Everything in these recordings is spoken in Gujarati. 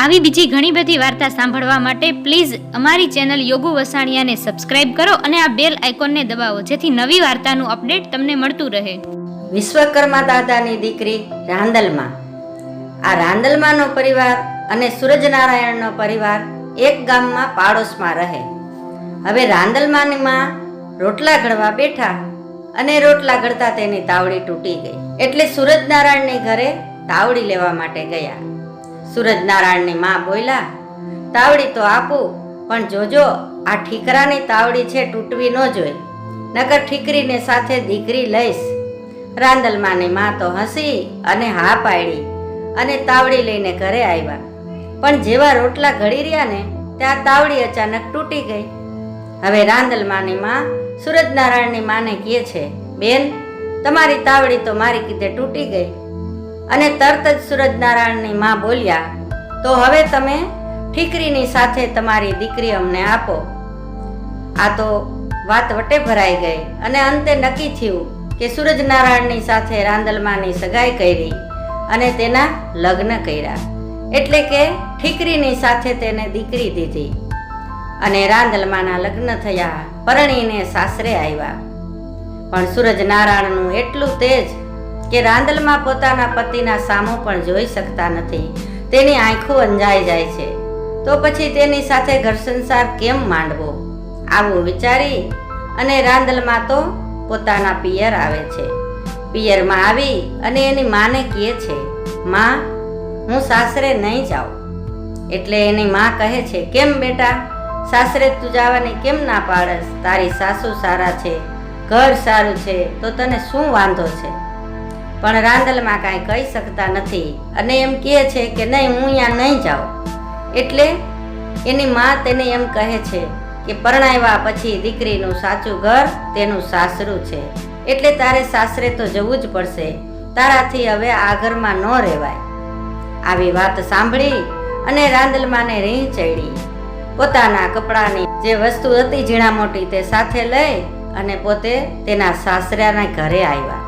આવી બીજી ઘણી બધી વાર્તા સાંભળવા માટે પ્લીઝ અમારી ચેનલ યોગુ વસાણિયાને સબસ્ક્રાઇબ કરો અને આ બેલ આઇકોનને દબાવો, જેથી નવી વાર્તાનું અપડેટ તમને મળતું રહે. વિશ્વકર્મા દાદાની દીકરી રાંદલમાં. આ રાંદલમાનો પરિવાર અને સૂરજનારાયણનો પરિવાર એક ગામમાં પાડોશમાં રહે. હવે રાંદલમાનમાં રોટલા ઘડવા બેઠા અને રોટલા ઘડતા તેની તાવડી તૂટી ગઈ. એટલે સૂરજનારાયણની ઘરે તાવડી લેવા માટે ગયા. સૂરજનારાયણની માં બોલ્યા, તાવડી તો આપું, પણ જોજો, આ ઠીકરાની તાવડી છે તૂટવી ન જોઈ. નકર ઠીકરીને સાથે દીકરી લઈશ. રાંદલમાની માં તો હસી અને હા પાડી અને તાવડી લઈને ઘરે આવ્યા. પણ જેવા રોટલા ઘડી રહ્યા ને, ત્યાં તાવડી અચાનક તૂટી ગઈ. હવે રાંદલમાની માં સૂરજનારાયણની માને કહે છે, બેન, તમારી તાવડી તો મારી કીધે તૂટી ગઈ. અને તરત જ સૂરજનારાયણની માં બોલ્યા, તો હવે તમે ઠીકરીની સાથે તમારી દીકરી અમને આપો. આ તો વાત વટે ભરાઈ ગઈ અને અંતે નક્કી થયું કે સૂરજનારાયણની સાથે રાંદલમાની સગાઈ કરી અને તેના લગ્ન કર્યા. એટલે કે ઠીકરીની સાથે તેને દીકરી દીધી અને રાંદલમાના લગ્ન થયા, પરણીને સાસરે આવ્યા. પણ સૂરજનારાયણનું એટલું તેજ કે રાંદલમાં પોતાના પતિના સામો પણ જોઈ શકતા નથી. તેની આંખો અંજાઈ જાય છે. તો પછી તેની સાથે ઘર સંસાર કેમ માંડવો? આવું વિચારી અને રાંદલમાં તો પોતાના પિયર આવે છે. પિયરમાં આવી અને એની માને કહે છે, માં, હું સાસરે નહીં જાઉં. એટલે એની માં કહે છે, કેમ બેટા? સાસરે તું જવાની કેમ ના પાડસ? તારી સાસુ સારા છે, ઘર સારું છે, તો તને શું વાંધો છે? પણ રાંદલમાં કાંઈ કહી શકતા નથી. અને એમ કહે છે કે નહીં, હું અહીંયા નહીં જાઉં. એટલે એની માં તેને એમ કહે છે કે પરણાવ્યા પછી દીકરીનું સાચું ઘર તેનું સાસરું છે. એટલે તારે સાસરે તો જવું જ પડશે. તારાથી હવે આ ઘરમાં ન રહેવાય. આવી વાત સાંભળી અને રાંદલમાને રીહ ચડી. પોતાના કપડાની જે વસ્તુ હતી ઝીણા મોટી તે સાથે લઈ અને પોતે તેના સાસરાના ઘરે આવ્યા.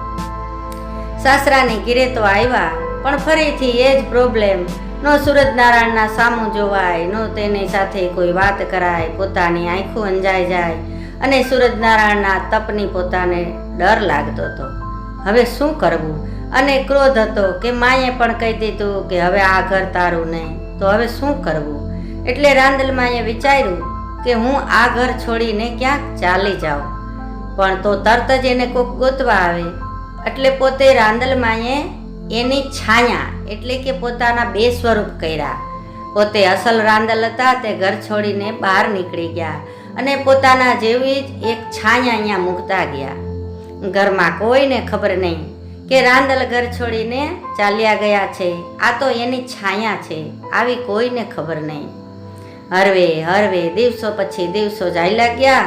સાસરાની ઘીરે તો આવ્યા, પણ ફરીથી એ જ પ્રોબ્લેમ નો સૂરજનારાયણના સામું જોવાય, નો તેની સાથે કોઈ વાત કરાય, પોતાની આંખો અંજાઈ જાય. અને સૂરજનારાયણના તપની પોતાને ડર લાગતો હતો. હવે શું કરવું? અને ક્રોધ હતો કે માએ પણ કહી દીધું કે હવે આ ઘર તારું નહીં. તો હવે શું કરવું? એટલે રાંદલમાએ વિચાર્યું કે હું આ ઘર છોડીને ક્યાંક ચાલી જાઉં. પણ તો તરત જ એને કોક ગોતવા આવે. એટલે પોતે રાંદલમાએ એની છાયા એટલે કે પોતાના બે સ્વરૂપ કર્યા. પોતે અસલ રાંદલ હતા, તે ઘર છોડીને બહાર નીકળી ગયા અને પોતાના જેવી જ એક છાયા અહીંયા મૂકતા ગયા. ઘરમાં કોઈને ખબર નહીં કે રાંદલ ઘર છોડીને ચાલ્યા ગયા છે. આ તો એની છાયા છે, આવી કોઈને ખબર નહીં. હરવે હરવે, દિવસો પછી દિવસો ચાલ્યા ગયા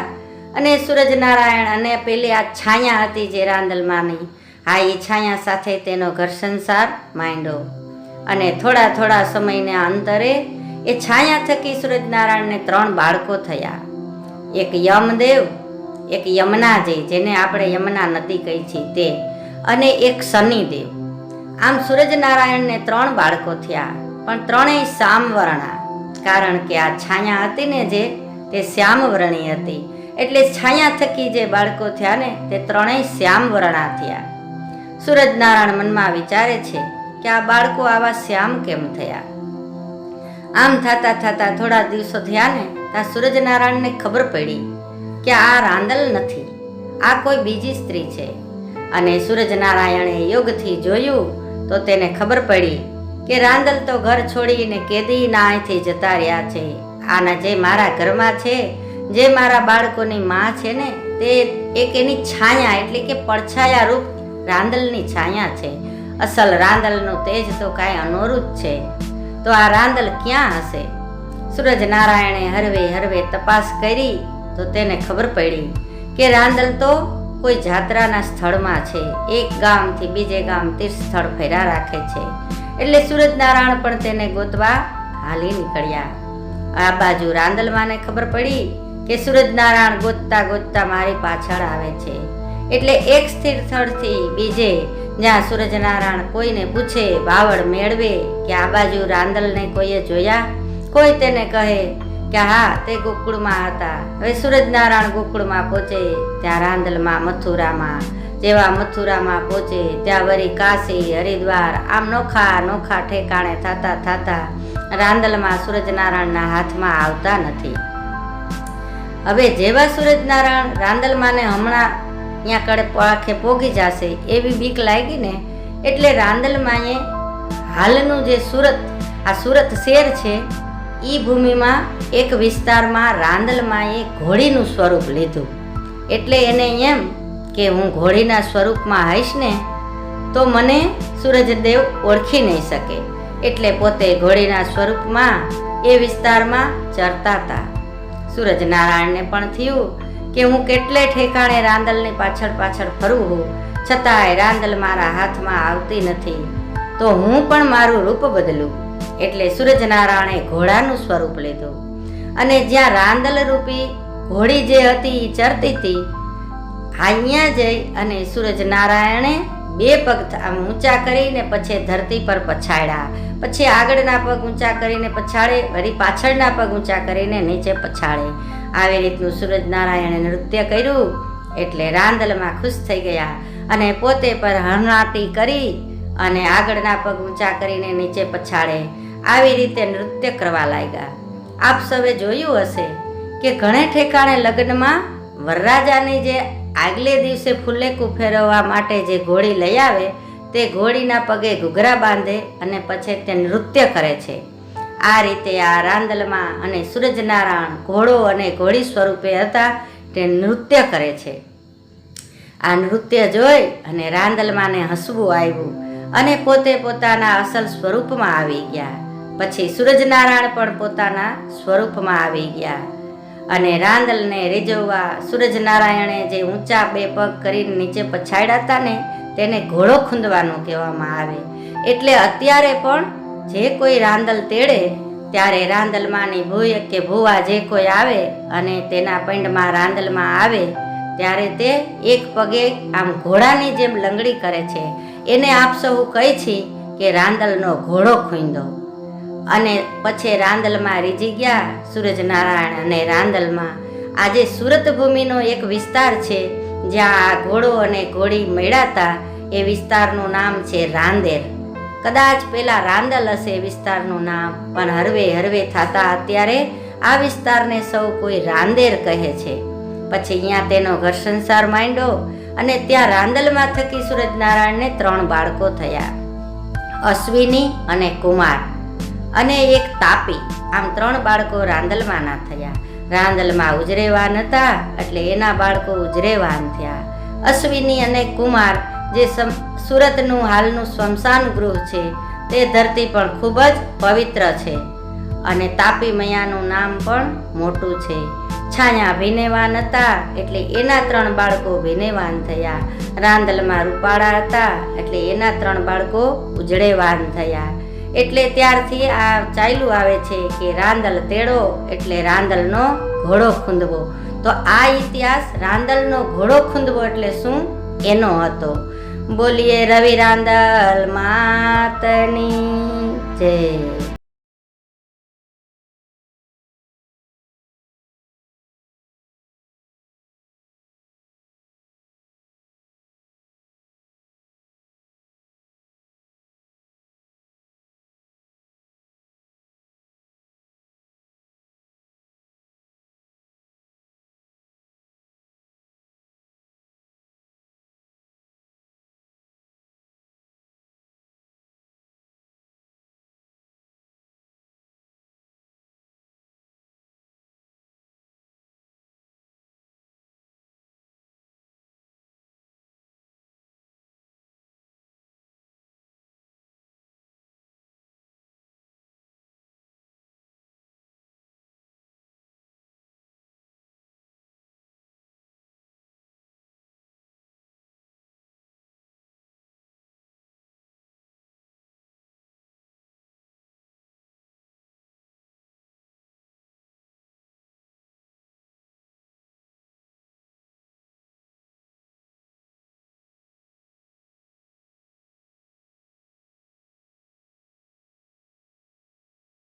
અને સૂરજનારાયણ અને પેલી આ છાયા હતી જે રાંદલમાંની આ એ છાયા સાથે તેનો ઘર સંસાર માંડ્યો. અને થોડા થોડા સમયના અંતરે એ છાયા થકી સૂરજનારાયણને ત્રણ બાળકો થયા. એક યમદેવ, એક યમનાજી, જેને આપણે યમના નદી કહી છીએ તે, અને એક શનિદેવ. આમ સૂરજનારાયણને ત્રણ બાળકો થયા, પણ ત્રણેય સામવર્ણા કારણ કે આ છાયા હતી ને જે, તે શ્યામવર્ણી હતી. એટલે છાયા થકી જે બાળકો થયા ને, તે ત્રણેય શ્યામવર્ણા થયા. સૂરજનારાયણ મનમાં વિચારે છે કે આ બાળકો આવા શ્યામ કેમ થયા? આમ થતા થતા થોડા દિવસો થયા ને ત્યાં સૂરજનારાયણને ખબર પડી કે આ રાંદલ નથી, આ કોઈ બીજી સ્ત્રી છે. અને સૂરજનારાયણે યોગથી જોયું તો તેને ખબર પડી કે રાંદલ તો ઘર છોડીને કેદીના અહીંથી જતા રહ્યા છે. આના જે મારા ઘરમાં છે, જે મારા બાળકોની માં છે ને, તે એક એની છાયા એટલે કે પડછાયા રૂપ રાંદલની છાયા છે. અસલ રાંદલનું તેજ તો કાંઈ અનોરું છે. તો આ રાંદલ ક્યાં હશે? સૂરજનારાયણે હરવે હરવે તપાસ કરી તો તેને ખબર પડી કે રાંદલ તો કોઈ જાત્રાના સ્થળમાં છે. એક ગામથી બીજે ગામ તીર્થ સ્થળ ફેરા રાખે છે. એટલે સૂરજનારાયણ પણ તેને ગોતવા હાલી નીકળ્યા. આ બાજુ રાંદલમાને ખબર પડી કે સૂરજનારાયણ ગોતતા ગોતતા મારી પાછળ આવે છે. એટલે એક સ્થિર સ્થળથી બીજે, જ્યાં સૂરજનારાયણ કોઈને પૂછે, બાવળ મેળવે કે આ બાજુ રાંદલને કોઈએ જોયા? કોઈ તેને કહે કે હા, તે ગોકુળમાં હતા. હવે સૂરજનારાયણ ગોકુળમાં પહોંચે, ત્યાં રાંદલમાં, મથુરામાં. જેવા મથુરામાં પહોંચે, ત્યાં વળી કાશી, હરિદ્વાર, આમ નોખા નોખા ઠેકાણે થતા થતા રાંદલમાં સૂરજનારાયણના હાથમાં આવતા નથી. હવે જેવા સૂરજનારાયણ રાંદલમાને હમણાં અહીંયા કડે આખે પોગી જશે એવી બીક લાગી ને એટલે રાંદલમાએ હાલનું જે સુરત, આ સુરત શહેર છે એ ભૂમિમાં એક વિસ્તારમાં રાંદલમાએ ઘોડીનું સ્વરૂપ લીધું. એટલે એને એમ કે હું ઘોડીના સ્વરૂપમાં હઈશ ને, તો મને સૂરજદેવ ઓળખી નહીં શકે. એટલે પોતે ઘોડીના સ્વરૂપમાં એ વિસ્તારમાં ચરતા હતા. સૂરજનારાયણને પણ થયું કે હું કેટલે ઠેકાણે રાંદલની પાછળ પાછળ ફરું હું છતાંય રાંદલ મારા હાથમાં આવતી નથી. તો હું પણ મારું રૂપ બદલું, એટલે સૂરજનારાયણે ઘોડાનું સ્વરૂપ લીધું. અને જ્યાં રાંદલ રૂપી ઘોડી જે હતી એ ચરતી હતી, અહીંયા જઈ અને સૂરજનારાયણે બે પગ આમ ઊંચા કરીને પછી ધરતી પર પછાડ્યા. પછી આગળના પગ ઊંચા કરીને પછાડે, વળી પાછળના પગ ઊંચા કરીને નીચે પછાડે. આવી રીતનું સૂરજનારાયણે નૃત્ય કર્યું એટલે રાંદલમાં ખુશ થઈ ગયા અને પોતે પર હરણાટી કરી અને આગળના પગ ઊંચા કરીને નીચે પછાડે આવી રીતે નૃત્ય કરવા લાગ્યા. આપ સૌએ જોયું હશે કે ઘણે ઠેકાણે લગ્નમાં વરરાજાની જે આગલે દિવસે ફૂલેકું ફેરવવા માટે જે ઘોડી લઈ આવે, તે ઘોડીના પગે ઘૂઘરા બાંધે અને પછી તે નૃત્ય કરે છે. આ રીતે આ રાંદલમાં અને સૂરજનારાયણ ઘોડો અને ઘોડી સ્વરૂપે હતા તે નૃત્ય કરે છે. આ નૃત્ય જોઈ અને રાંદલમાને હસવું આવ્યું અને પોતે પોતાના અસલ સ્વરૂપમાં આવી ગયા. પછી સૂરજનારાયણ પણ પોતાના સ્વરૂપમાં આવી ગયા અને રાંદલને રીઝવવા સૂરજનારાયણે જે ઊંચા બે પગ કરીને નીચે પછાડ્યા હતા ને તેને ઘોડો ખૂંદવાનું કહેવામાં આવે. એટલે અત્યારે પણ જે કોઈ રાંદલ તેડે, ત્યારે રાંદલમાંની ભૂય કે ભૂવા જે કોઈ આવે અને તેના પંડમાં રાંદલમાં આવે, ત્યારે તે એક પગે આમ ઘોડાની જેમ લંગડી કરે છે. એને આપ સૌ કહી છી કે રાંદલનો ઘોડો ખૂંદો. અને પછી રાંદલમાં રીજી ગયા સૂરજનારાયણ અને રાંદલમાં. આજે સુરત ભૂમિનો એક વિસ્તાર છે, જ્યાં આ ઘોડો અને ઘોડી મેળાતા એ વિસ્તારનું નામ છે રાંદેર. કદાચ પેલા રાંદલ હશે વિસ્તારનું નામ, પણ હરવે હરવે થતા અત્યારે આ વિસ્તારને સૌ કોઈ રાંદેર કહે છે. પછી અહીંયા તેનો ઘર સંસાર માંડ્યો અને ત્યાં રાંદલમાં થકી સૂરજનારાયણને ત્રણ બાળકો થયા. અશ્વિની અને કુમાર. અને એક તાપી. આમ ત્રણ બાળકો રાંદલમાંના થયા. રાંદલમાં ઉજરેવાન હતા, એટલે એના બાળકો ઉજરેવાન થયા. અશ્વિની અને કુમાર જે સુરતનું હાલનું સ્મશાન ગૃહ છે, તે ધરતી પણ ખૂબ જ પવિત્ર છે અને તાપી મૈયાનું નામ પણ મોટું છે. છાયા ભિનેવાન હતા એટલે એના ત્રણ બાળકો ભિનેવાન થયા. રાંદલમાં રૂપાળા હતા એટલે એના ત્રણ બાળકો ઉજળેવાન થયા. એટલે ત્યારથી આ ચાલ્યું આવે છે કે રાંદલ તેડો એટલે રાંદલનો ઘોડો ખૂંદવો. તો આ ઇતિહાસ રાંદલનો ઘોડો ખૂંદવો એટલે શું? એનો હતો. બોલીએ રવિ રાંદલ માતની જય.